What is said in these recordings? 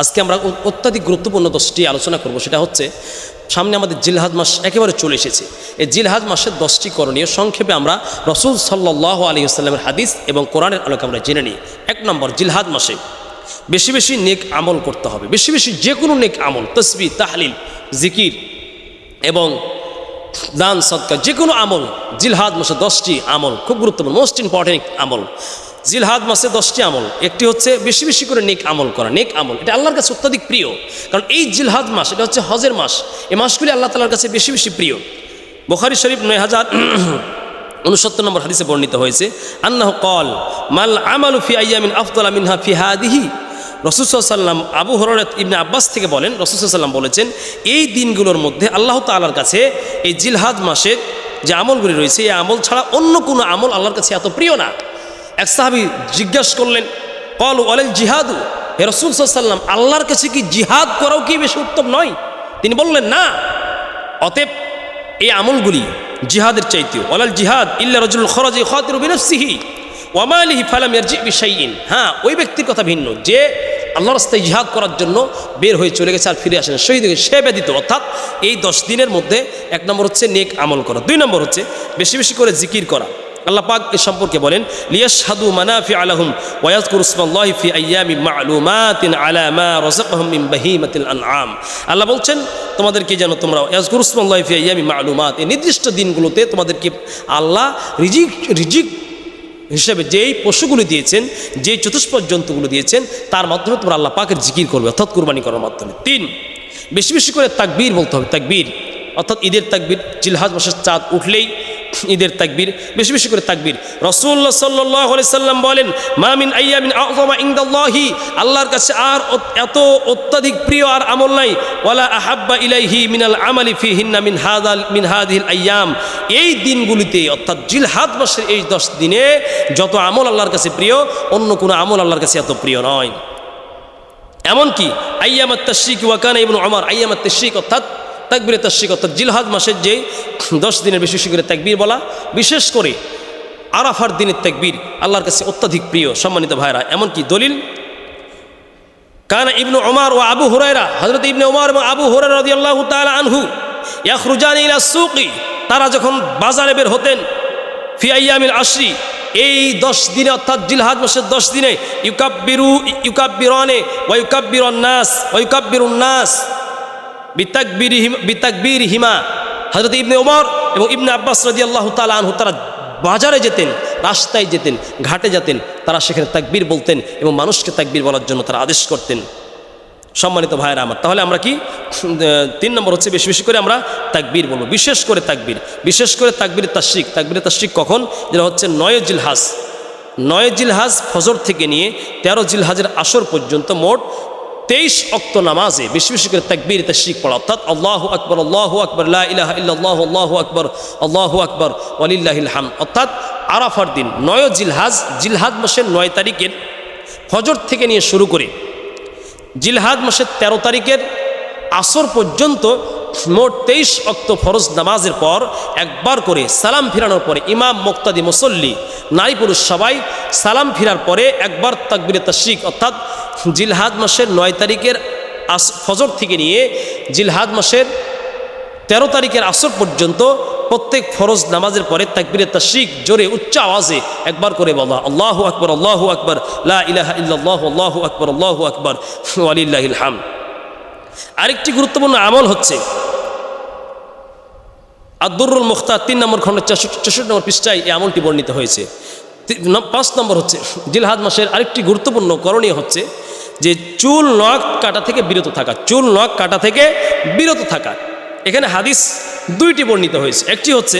আজকে আমরা অত্যাধিক গুরুত্বপূর্ণ দশটি আলোচনা করব। সেটা হচ্ছে, সামনে আমাদের জিলহাদ মাস একেবারে চলে এসেছে। এই জিলহাদ মাসের দশটি করণীয় সংক্ষেপে আমরা রসুল সাল্লাহ আলী আসসালামের হাদিস এবং কোরআনের আলোকে আমরা জেনে নিই। এক নম্বর, জিলহাদ মাসে বেশি বেশি নেক আমল করতে হবে। বেশি বেশি যে কোনো নেক আমল তসবি তাহলিল, জিকির এবং দান, সৎকার যে কোনো আমল, জিলহাদ মাসে দশটি আমল, খুব গুরুত্বপূর্ণ মোস্ট ইম্পর্টেন্ট আমল। জিলহাদ মাসে দশটি আমল। একটি হচ্ছে বেশি বেশি করে নেক আমল করা, নেক আমল। এটা আল্লাহর কাছে অত্যাধিক প্রিয়। কারণ এই জিলহাদ মাস, এটা হচ্ছে হজের মাস। এই মাসগুলি আল্লাহ তালার কাছে বেশি বেশি প্রিয়। বোখারি শরীফ নয় হাজার উনসত্তর নম্বর হাদিসে বর্ণিত হয়েছে, আন্নাহ কল মাল আমালু ফি আইয়ামিন আফদল মিনহা ফি হাদিহি। রসুসাল্লাম আবু হররত ইবনে আব্বাস থেকে বলেন রসুসাল্লাম বলেছেন, এই দিনগুলোর মধ্যে আল্লাহ তাআলার কাছে এই জিলহাদ মাসের যে আমলগুলি রয়েছে, এই আমল ছাড়া অন্য কোনো আমল আল্লাহর কাছে এত প্রিয় না। এক সাহাবি জিজ্ঞাসা করলেন, কল ওয়ালেল জিহাদু? হে রসুল সাল্লাম আল্লাহর কাছে কি জিহাদ করাও কি বেশি উত্তম নয়? তিনি বললেন, না। অতএব এই আমলগুলি জিহাদের চাইতেও, ওয়ালাল জিহাদ ইল্লা রজুল খরজে খাতির বিনফসিহি ওয়ামালিহি ফালাম ইয়ারজি বিশাইইন হ্যাঁ ওই ব্যক্তির কথা ভিন্ন। যে আল্লাহর রাস্তায় জিহাদ করার জন্য বের হয়ে চলে গেছে আর ফিরে আসেন শহীদ হয়ে সে ব্যতীত। অর্থাৎ এই দশ দিনের মধ্যে এক নম্বর হচ্ছে নেক আমল করা, দুই নম্বর হচ্ছে বেশি বেশি করে জিকির করা। আল্লাহ পাক এ সম্পর্কে বলেন, লিয়াশহাদু মানাফি আলাহুম ওয়াজকুর ইসমাল্লাহি ফি আইয়ামি মা'লুমাতিন আলা মা রাযাকাহুম মিন বাহিমাতিল আনআম। আল্লাহ বলছেন, তোমাদেরকে যেন তোমরা ইয়াজকুর ইসমাল্লাহি ফি আইয়ামি মা'লুমাত, এই নির্দিষ্ট দিনগুলোতে তোমাদেরকে আল্লাহ রিজিক রিজিক হিসেবে যেই পশুগুলো দিয়েছেন, যেই চতুষ্পদ জন্তুগুলো দিয়েছেন, তার মাধ্যমে তোমরা আল্লাহ পাকের জিকির করবে, অর্থাৎ কুরবানি করার মাধ্যমে। তিন, বেশি বেশি করে তাকবীর বলতে হবে, তাকবীর। অর্থাৎ ঈদের তাকবীর, জিলহাজ মাসের চাঁদ উঠলেই ঈদের তাকবীর, বেশি বেশি করে তাকবীর। রসুল্লাহ সাল্লাহ সাল্লাম বলেন মামিন আইয়ামিন আযমা ইনদাল্লাহি আল্লাহর কাছে আর এত অত্যাধিক প্রিয় আর আমল নাই। ওয়ালা আহাব্বা ইলাইহি মিনাল আমালি ফি হিন্না মিন হাদাল, মিন হাদিল আইয়াম এই দিনগুলিতে, অর্থাৎ জিলহাদ মাসের এই দশ দিনে, যত আমল আল্লাহর কাছে প্রিয়, অন্য কোনো আমল আল্লাহর কাছে এত প্রিয় নয়। এমনকি আইয়ামাত তশ্রিক ওয়াকানা ইবনু আমার আইয়ামাত তশ্রিক অর্থাৎ তাকবির তশ্রিক অর্থাৎ জিলহাদ মাসের যে দশ দিনের বেশি করে তাকবীর বলা, বিশেষ করে আরাফার দিনের তাকবীর আল্লাহর কাছে অত্যাধিক প্রিয়, সম্মানিত ভাইরা এমনকি দলিল, কানা ইবনু ওমর ও আবু হুরায়রা হজরত ইবনে ওমর এবং আবু হুরায়রা রাদিয়াল্লাহু তাআলা আনহু, ইয়াখরুজান ইলা সুকি তারা যখন বাজারে বের হতেন, ফি আইয়ামিল আশরি, এই দশ দিনে অর্থাৎ জিলহাদ মাসের দশ দিনে, ইউকাব্বিরু, ইউকাব্বিরানে ওয়া ইউকাব্বিরুন নাস, ওয়া ইউকাব্বিরুন নাস বিতাকবির হিমা হজরত ইবনে ওমর এবং ইবনে আব্বাস রাদিয়াল্লাহু তাআলা আনহু, তারা বাজারে যেতেন, রাস্তায় যেতেন, ঘাটে যেতেন, তারা সেখানে তাকবীর বলতেন এবং মানুষকে তাকবীর বলার জন্য তারা আদেশ করতেন। সম্মানিত ভাইয়েরা আমার, তাহলে আমরা কি? তিন নম্বর হচ্ছে বেশি বেশি করে আমরা তাকবীর বলব। বিশেষ করে তাকবীর। বিশেষ করে তাকবীর তাশ্রিক। তাকবীর তাশ্রিক কখন? যেটা হচ্ছে নয় জিলহাজ। নয় জিলহাজ ফজর থেকে নিয়ে তেরো জিলহাজের আসর পর্যন্ত মোট তেইশ অক্ত নামাজে, বেশি বেশি করে তাকবীর, তাশ্রিক পড়া। অর্থাৎ আল্লাহ আকবর আল্লাহ আকবর, লা ইলাহা ইল্লাল্লাহ, আল্লাহু আকবর, আল্লাহ আকবর, ওয়ালিল্লাহিল হাম অর্থাৎ আরাফার দিন, নয় জিলহাজ জিলহাজ মাসের নয় তারিখের ফজর থেকে নিয়ে শুরু করে জিলহাদ মাসের তেরো তারিখের আসর পর্যন্ত মোট তেইশ অক্ত ফরজ নামাজের পর একবার করে সালাম ফিরানোর পরে ইমাম, মোক্তাদি, মুসল্লি নারী পুরুষ সবাই সালাম ফিরার পরে একবার তাকবিরে, তাশরিক, অর্থাৎ জিলহাদ মাসের নয় তারিখের আস, ফজর থেকে নিয়ে জিলহাদ মাসের তেরো তারিখের আসর পর্যন্ত প্রত্যেক ফরজ নামাজের পরে তাকবিরে তাশরিক জোরে উচ্চ আওয়াজে একবার করে বলা। আল্লাহ আকবর আল্লাহ আকবর ইল্লাল্লাহু, আল্লাহু আকবর আল্লাহু আকবর, ওয়ালিল্লাহিল হাম আরেকটি গুরুত্বপূর্ণ আমল হচ্ছে আব্দুরুল মুখতার তিন নম্বর খণ্ড চৌষট্টি নম্বর পৃষ্ঠায় এই আমলটি বর্ণিত হয়েছে। পাঁচ নম্বর হচ্ছে, জিলহাদ মাসের আরেকটি গুরুত্বপূর্ণ করণীয় হচ্ছে যে চুল নখ কাটা থেকে বিরত থাকা, চুল নখ কাটা থেকে বিরত থাকা। এখানে হাদিস দুইটি বর্ণিত হয়েছে। একটি হচ্ছে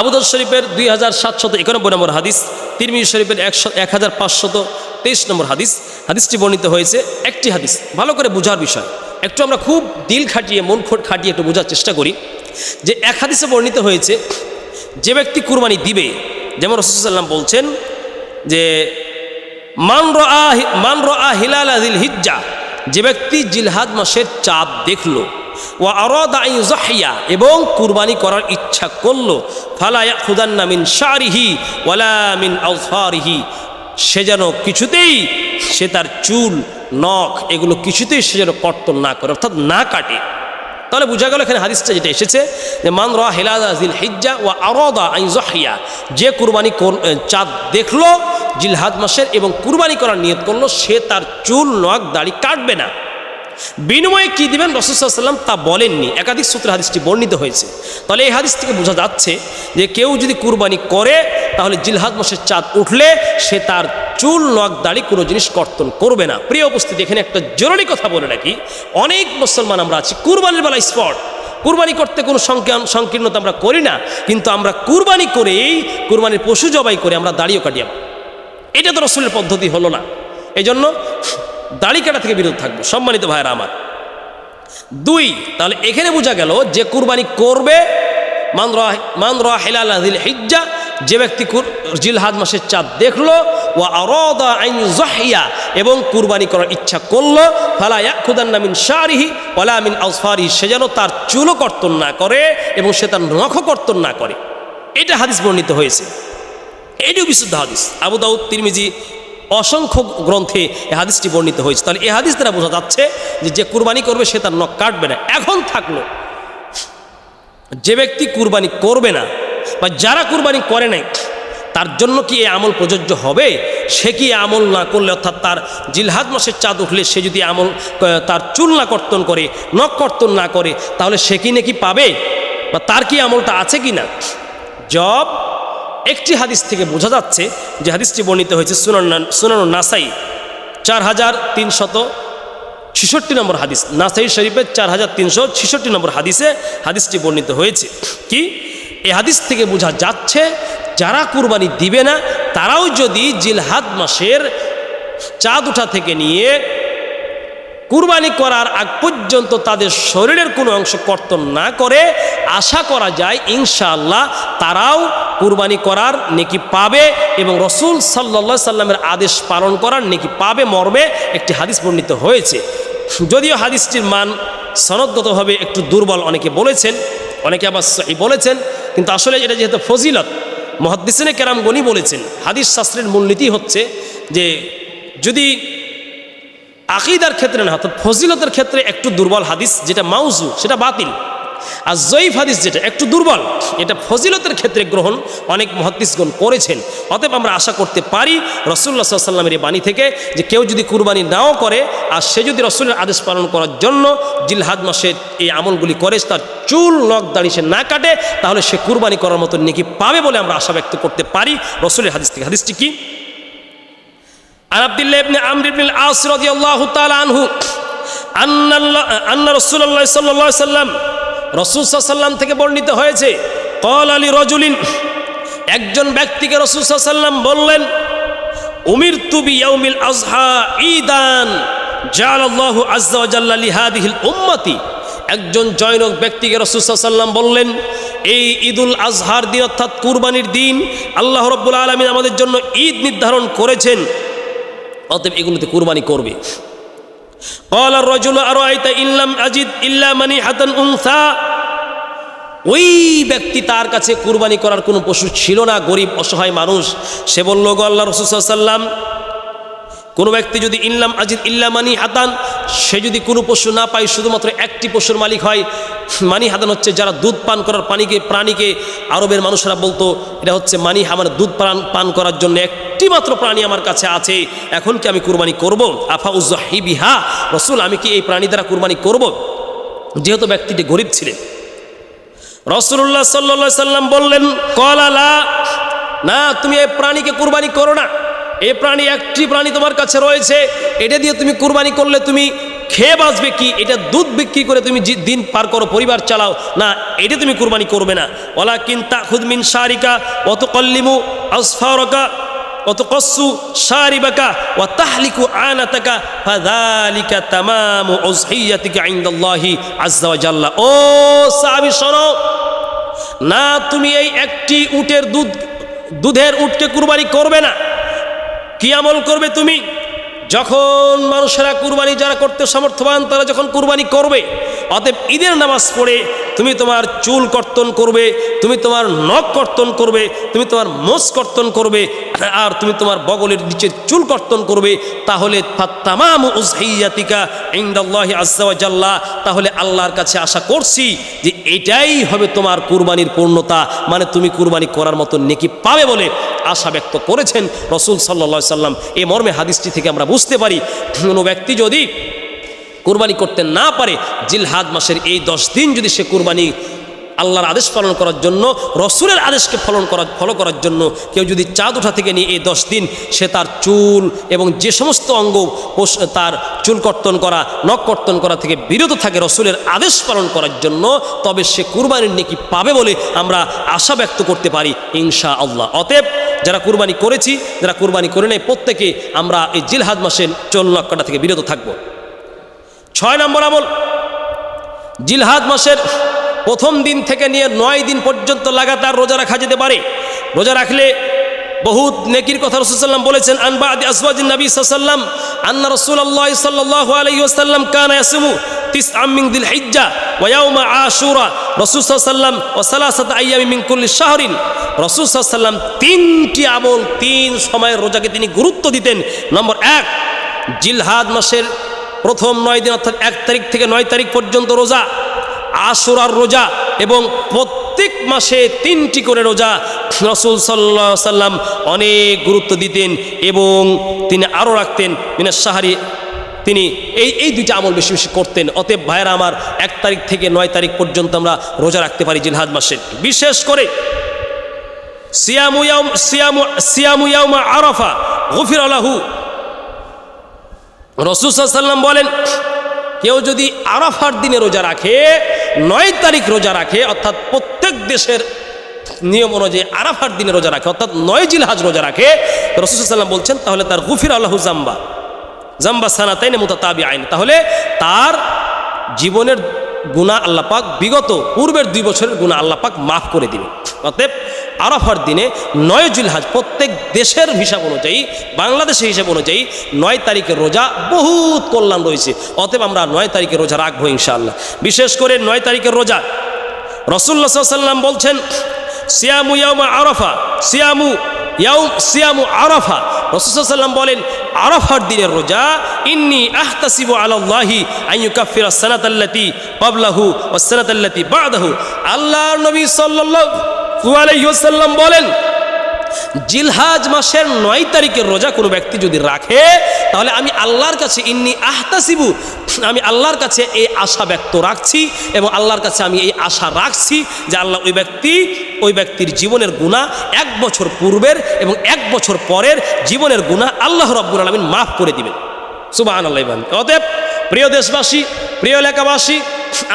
আবুদাল শরীফের দুই হাজার সাতশত একানব্বই নম্বর হাদিস, তিরমিজ শরীফের একশো, এক হাজার পাঁচশত তেইশ নম্বর হাদিস। হাদিসটি বর্ণিত হয়েছে একটি হাদিস। ভালো করে বোঝার বিষয়, একটু আমরা খুব দিল খাটিয়ে, মন খোট খাটিয়ে একটু বোঝার চেষ্টা করি যে এক হাদিসে বর্ণিত হয়েছে, যে ব্যক্তি কুরবানি দিবে, যেমন রসুল্লাম বলছেন যে মান রা মান রা হিলাল হিজ্জা, যে ব্যক্তি জিলহাদ মাসের চাঁদ দেখল ও আরদাইয়া এবং কুরবানি করার ইচ্ছা করল ফালায়া খুদান্না মিন শারিহি আউফারিহি। সে যেন কিছুতেই সে তার চুল, নখ, এগুলো কিছুতেই সে যেন কর্তন না করে, অর্থাৎ না কাটে। তাহলে বোঝা গেল এখানে হাদিসটা যেটা এসেছে, যে মান রা হিলাদিল হিজ্জা ও আরদা আইন জহিয়া যে কুরবানি কর- চাঁদ দেখল জিলহাদ মাসের এবং কুরবানি করার নিয়ত করল, সে তার চুল, নখ, দাড়ি কাটবে না। বিনিময়ে কি দিবেন? রসুলাম তা বলেননি। একাধিক সূত্রে হাদিসটি বর্ণিত হয়েছে। তাহলে এই হাদিস থেকে বোঝা যাচ্ছে যে কেউ যদি কুরবানি করে, তাহলে জিলহাদ মাসের চাঁদ উঠলে সে তার চুল, নখ, দাড়ি কোনো জিনিস কর্তন করবে না। প্রিয় উপস্থিতি, এখানে একটা জরুরি কথা বলে রাখি। অনেক মুসলমান আমরা আছি, কুরবানির বেলা স্পট। কুরবানি করতে কোনো সংকীর্ণ- সংকীর্ণতা আমরা করি না, কিন্তু আমরা কুরবানি করেই, কুরবানির পশু জবাই করে আমরা দাড়িও কাটিয়ে এটা তো রসুলের পদ্ধতি হলো না। এই জন্য দাড়ি কাটা থেকে বিরত থাকব। সম্মানিত ভাইরা আমার। দুই, তাহলে এখানে বোঝা গেল যে কুরবানি করবে মান রা হেলাল হিজ্জা যে ব্যক্তি জিলহাদ মাসের চাঁদ দেখল ও আরদা আইন এবং কুরবানি করার ইচ্ছা করল, ফালা ইয়াকুদান্না মিন শারিহি মিন সে যেন তার চুলও কর্তন না করে এবং সে তার নখও কর্তন না করে। এটা হাদিস বর্ণিত হয়েছে। এটিও বিশুদ্ধ হাদিস। আবু দাউদ, তিরমিজি অসংখ্য গ্রন্থে এই হাদিসটি বর্ণিত হয়েছে। তাহলে এই হাদিস দ্বারা বোঝা যাচ্ছে যে যে কুরবানি করবে সে তার নখ কাটবে না। এখন থাকল, যে ব্যক্তি কুরবানি করবে না বা যারা কুরবানি করে নাই, তার জন্য কি এই আমল প্রযোজ্য হবে? সে কি আমল না করলে, অর্থাৎ তার জিলহাদ মাসের চাঁদ উঠলে সে যদি আমল তার চুল না কর্তন করে, নখ কর্তন না করে, তাহলে সে কি নাকি পাবে? বা তার কি আমলটা আছে কি না জব একটি হাদিস থেকে বোঝা যাচ্ছে যে হাদিসটি বর্ণিত হয়েছে সুনান সুনান নাসাই, চার হাজার তিনশত ছিষট্টি নম্বর হাদিস। নাসাই শরীফের চার হাজার তিনশো ছিষট্টি নম্বর হাদিসে হাদিসটি বর্ণিত হয়েছে। কি? এই হাদিস থেকে বোঝা যাচ্ছে, যারা কুরবানি দিবে না, তারাও যদি জিলহাদ মাসের চাঁদ উঠা থেকে নিয়ে কুরবানি করার আগ পর্যন্ত তাদের শরীরের কোনো অংশ কর্তন না করে, আশা করা যায়, ইনশাআল্লাহ তারাও কুরবানি করার নেকি পাবে এবং রসুল সাল্লা সাল্লামের আদেশ পালন করার নেকি পাবে মর্মে একটি হাদিস বর্ণিত হয়েছে। যদিও হাদিসটির মান সনদগতভাবে একটু দুর্বল অনেকে বলেছেন, অনেকে আবার বলেছেন, কিন্তু আসলে এটা যেহেতু ফজিলত, মহাদ্দিসিনে কেরাম গনি বলেছেন, হাদিস শাস্ত্রের মূলনীতি হচ্ছে যে যদি আকিদার ক্ষেত্রে না অর্থাৎ ফজিলতের ক্ষেত্রে একটু দুর্বল হাদিস যেটা মাউজু সেটা বাতিল। আর জয়ীফ হাদিস যেটা, একটু দুর্বল। এটা ফজিলতের ক্ষেত্রে গ্রহণ অনেক মহাদিসগণ করেছেন। অতএব আমরা আশা করতে পারি রসুল্লা সাল্লামের এই বাণী থেকে যে কেউ যদি কুরবানি নাও করে আর সে যদি রসুলের আদেশ পালন করার জন্য জিলহাদ মাসে এই আমলগুলি করে, তার চুল, নখ দাঁড়িয়ে সে না কাটে, তাহলে সে কুরবানি করার মতো নেকি পাবে বলে আমরা আশা ব্যক্ত করতে পারি রসুলের হাদিস থেকে। হাদিসটি কি? আর আব্দুল্লাহ ইবনে আমর ইবনে আস রাদিয়াল্লাহু তাআলা আনহু আন্না আন্না রাসূলুল্লাহ সাল্লাল্লাহু আলাইহি সাল্লাম রসুল সাল্লাম থেকে বর্ণিত হয়েছে কল আলী রজুলিন একজন ব্যক্তিকে রসুল সাল্লাম বললেন উমির তুবি ইয়ামিল আজহা ইদান জালাল্লাহু আজ্জা ওয়াজাল্লা লিহাদিহিল উম্মতি একজন জয়নক ব্যক্তিকে রসুসাল্লাম বললেন, এই ঈদুল আজহার দিন অর্থাৎ কুরবানির দিন, আল্লাহ রব্বুল আলমিন আমাদের জন্য ঈদ নির্ধারণ করেছেন, অতএব এগুলোতে কুরবানি করবে। قال الرجل أرأيت إن لم أجد إلا منيحة أنثى ওই ব্যক্তি তার কাছে কুরবানি করার কোনো পশু ছিল না গরিব অসহায় মানুষ সে বলল গো আল্লাহ রসুল্লাম কোনো ব্যক্তি যদি ইল্লাম আজিদ ইল্লামানি হাতান, সে যদি কোনো পশু না পায়, শুধুমাত্র একটি পশুর মালিক হয়, মানি হাতান হচ্ছে যারা দুধ পান করার পানিকে, প্রাণীকে, আরবের মানুষরা বলতো, এটা হচ্ছে মানি আমার দুধ পান পান করার জন্য একটি মাত্র প্রাণী আমার কাছে আছে, এখন কি আমি কুরবানি করব? আফা উজ্জাহিবিহা রসুল, আমি কি এই প্রাণী দ্বারা কুরবানি করব? যেহেতু ব্যক্তিটি গরিব ছিলেন। রসুল্লাহ সাল্লা সাল্লাম বললেন কলালা না, তুমি এই প্রাণীকে কুরবানি করো না। এই প্রাণী, একটি প্রাণী তোমার কাছে রয়েছে, এটা দিয়ে তুমি কুরবানি করলে তুমি খেয়ে বাঁচবে কি? এটা দুধ বিক্রি করে তুমি দিন পার করো, পরিবার চালাও। না, এটা তুমি কুরবানি করবে না। ওলা কিন্তা খুদমিন সারিকা অত কল্লিমু আসফারকা অত কসু সারিবাকা ও তাহলিকু আনাতাকা, ফাযালিকা তামামু উযহিয়াতিকা ইনদাল্লাহি জাল্লা। ও সাহাবী, শোনো, না তুমি এই একটি উটের দুধ, দুধের উটকে কুরবানি করবে না। কি আমল করবে তুমি? যখন মানুষেরা কুরবানি যারা করতে সমর্থবান তারা যখন কুরবানি করবে অতএব ঈদের নামাজ পড়ে তুমি তোমার চুল কর্তন করবে, তুমি তোমার নখ কর্তন করবে, তুমি তোমার মোষ কর্তন করবে, আর তুমি তোমার বগলের নিচে চুল কর্তন করবে, তাহলে তামাম ইন্দাল্লাহি আজ্জাল্লাহ তাহলে আল্লাহর কাছে আশা করছি যে এটাই হবে তোমার কুরবানির পূর্ণতা মানে তুমি কুরবানি করার মতো নেকি পাবে বলে আশা ব্যক্ত করেছেন রসুল সাল্লা সাল্লাম এই মর্মে হাদিসটি থেকে আমরা বুঝতে পারি, কোনো ব্যক্তি যদি কুরবানি করতে না পারে, জিলহাদ মাসের এই দশ দিন যদি সে কুরবানি আল্লাহর আদেশ পালন করার জন্য, রসুলের আদেশকে ফলন করার, ফলো করার জন্য কেউ যদি চাঁদ ওঠা থেকে নিয়ে এই দশ দিন সে তার চুল এবং যে সমস্ত অঙ্গ তার চুল কর্তন করা, নখ কর্তন করা থেকে বিরত থাকে রসুলের আদেশ পালন করার জন্য, তবে সে কুরবানির নেকি পাবে বলে আমরা আশা ব্যক্ত করতে পারি ইনশা আল্লাহ অতএব যারা কুরবানি করেছি, যারা কুরবানি করে নেয়, প্রত্যেকে আমরা এই জিলহাদ মাসের চল নক্কাটা থেকে বিরত থাকব। ছয় নম্বর আমল। জিলহাদ মাসের প্রথম দিন থেকে নিয়ে নয় দিন পর্যন্ত লাগাতার রোজা রাখা যেতে পারে। রোজা রাখলে বহুত নেকির কথা রসুল্লাম বলেছেন আনবা আদি নবী সাল্লাম আন্না রসুল্লাহ তিস দিল সাল্লাম ও শাহরিন। তিনটি আমল, তিন সময়ের রোজাকে তিনি গুরুত্ব দিতেন। নম্বর এক, জিলহাদ মাসের প্রথম নয় দিন, অর্থাৎ এক তারিখ থেকে নয় তারিখ পর্যন্ত রোজা আশুরার রোজা এবং প্রত্যেক মাসে তিনটি করে রোজা রসুল সাল্লা সাল্লাম অনেক গুরুত্ব দিতেন এবং তিনি আরও রাখতেন। মিনাস সাহারি তিনি এই এই দুইটা আমল বেশি বেশি করতেন। অতএব ভাইয়েরা আমার, এক তারিখ থেকে নয় তারিখ পর্যন্ত আমরা রোজা রাখতে পারি জিলহাদ মাসে। বিশেষ করে সিয়ামু সিয়ামু সিয়ামু আরাফা গফির আলাহু রসুল সাল্লাম বলেন, কেউ যদি আরাফার দিনে রোজা রাখে, নয় তারিখ রোজা রাখে, অর্থাৎ প্রত্যেক দেশের নিয়ম অনুযায়ী আরাফার দিনে রোজা রাখে, অর্থাৎ নয় জিলহাজ রোজা রাখে, রসুল সাল্লাম বলছেন, তাহলে তার গুফির আল্লাহ জাম্বা জাম্বা সানাতাইনে মোতা তাবি আইন তাহলে তার জীবনের গুণা আল্লাপাক বিগত পূর্বের দুই বছরের গুণা আল্লাপাক মাফ করে দিবে অতএব আরাফার দিনে নয় জুলহাজ প্রত্যেক দেশের হিসাব অনুযায়ী, বাংলাদেশের হিসাব অনুযায়ী নয় তারিখের রোজা বহুত কল্যাণ রয়েছে। অতএব আমরা নয় তারিখের রোজা রাখব ইনশাআল্লাহ। বিশেষ করে নয় তারিখের রোজা। রসুল্লা সাল্লাম বলছেন, সিয়ামু ইয়ামা আরাফা, সিয়ামু ইয়াউম, সিয়ামু আরাফা। রসুল্লাম বলেন, আরাফার দিনের রোজা, ইন্নি আহতাসিবু আলাল্লাহি আইয়ু কাফিরা সানাতাল্লাতি পাবলাহু ও সানাতাল্লাতি বাদাহু। আল্লাহর নবী সাল্লাল্লাহু আলাইহি ওয়াসাল্লাম বলেন, জিলহাজ মাসের নয় তারিখের রোজা কোনো ব্যক্তি যদি রাখে, তাহলে আমি আল্লাহর কাছে ইন্নি আহতাসিবু, আমি আল্লাহর কাছে এই আশা ব্যক্ত রাখছি এবং আল্লাহর কাছে আমি এই আশা রাখছি যে আল্লাহ ওই ব্যক্তি, ওই ব্যক্তির জীবনের গুণা এক বছর পূর্বের এবং এক বছর পরের জীবনের গুণা আল্লাহ রব্বুল আলমিন মাফ করে দিবেন। সুবাহ আল্লাহ অতএব প্রিয় দেশবাসী, প্রিয় এলাকাবাসী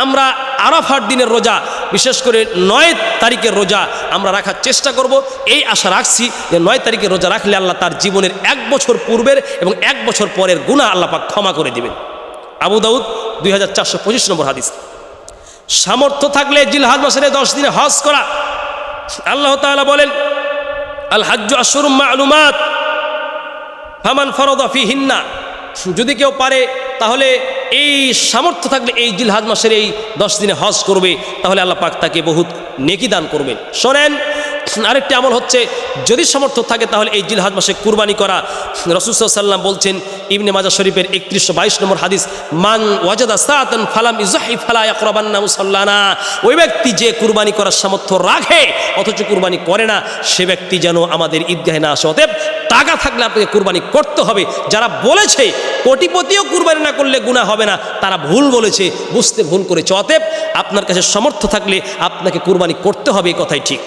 আমরা আরাফার দিনের রোজা, বিশেষ করে নয় তারিখের রোজা আমরা রাখার চেষ্টা করব। এই আশা রাখছি যে নয় তারিখের রোজা রাখলে আল্লাহ তার জীবনের এক বছর পূর্বের এবং এক বছর পরের গুণা আল্লাহ পাক ক্ষমা করে দিবেন। আবু দাউদ দুই হাজার চারশো পঁচিশ নম্বর হাদিস। সামর্থ্য থাকলে জিলহাদ মাসের দশ দিনে হজ করা। আল্লাহ তাআলা বলেন আল হাজ্জু আশরুম মালুমাত ফামান ফরদা ফি হিন্না যদি কেউ পারে, তাহলে এই সামর্থ্য থাকবে এই জিলহাজ মাসের এই দশ দিনে হজ করবে, তাহলে আল্লাহ পাক তাকে বহুত নেকি দান করবেন। শোনেন আরেকটি আমল হচ্ছে, যদি সামর্থ্য থাকে তাহলে এই জিলহাজ মাসে কুরবানি করা। রসুসাল্লাম বলছেন, ইবনে মাজা শরীফের একত্রিশশো বাইশ নম্বর হাদিস, মান ওয়াজাদা ফালাম ইজাহি ওই ব্যক্তি যে কুরবানি করার সামর্থ্য রাখে, অথচ কুরবানি করে না, সে ব্যক্তি যেন আমাদের ঈদগাহে না আসে। অতএব টাকা থাকলে আপনাকে কুরবানি করতে হবে। যারা বলেছে, কোটিপতিও কুরবানি না করলে গুণা হবে না, তারা ভুল বলেছে, বুঝতে ভুল করেছে। অতএব আপনার কাছে সমর্থ থাকলে আপনাকে কুরবানি করতে হবে এই কথাই ঠিক।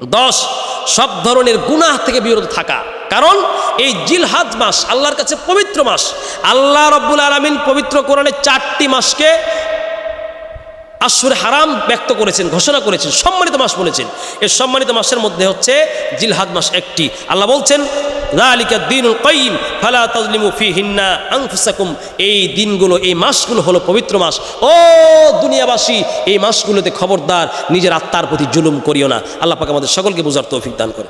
দশ, সব ধরনের গুনাহ থেকে বিরত থাকা। কারণ এই জিলহাজ মাস আল্লাহর কাছে পবিত্র মাস। আল্লাহ রব্বুল আলমিন পবিত্র কোরআনে চারটি মাসকে আশুর হারাম ব্যক্ত করেছেন, ঘোষণা করেছেন, সম্মানিত মাস বলেছেন। এই সম্মানিত মাসের মধ্যে হচ্ছে জিলহাদ মাস একটি। আল্লাহ বলছেন রালিকা দিনুল কয়িম ফালা তাজলিমু ফি হিন্না আংফুসাকুম এই দিনগুলো, এই মাসগুলো হলো পবিত্র মাস। ও দুনিয়াবাসী, এই মাসগুলোতে খবরদার, নিজের আত্মার প্রতি জুলুম করিও না। আল্লাহ পাক আমাদের সকলকে বোঝার তৌফিক দান করে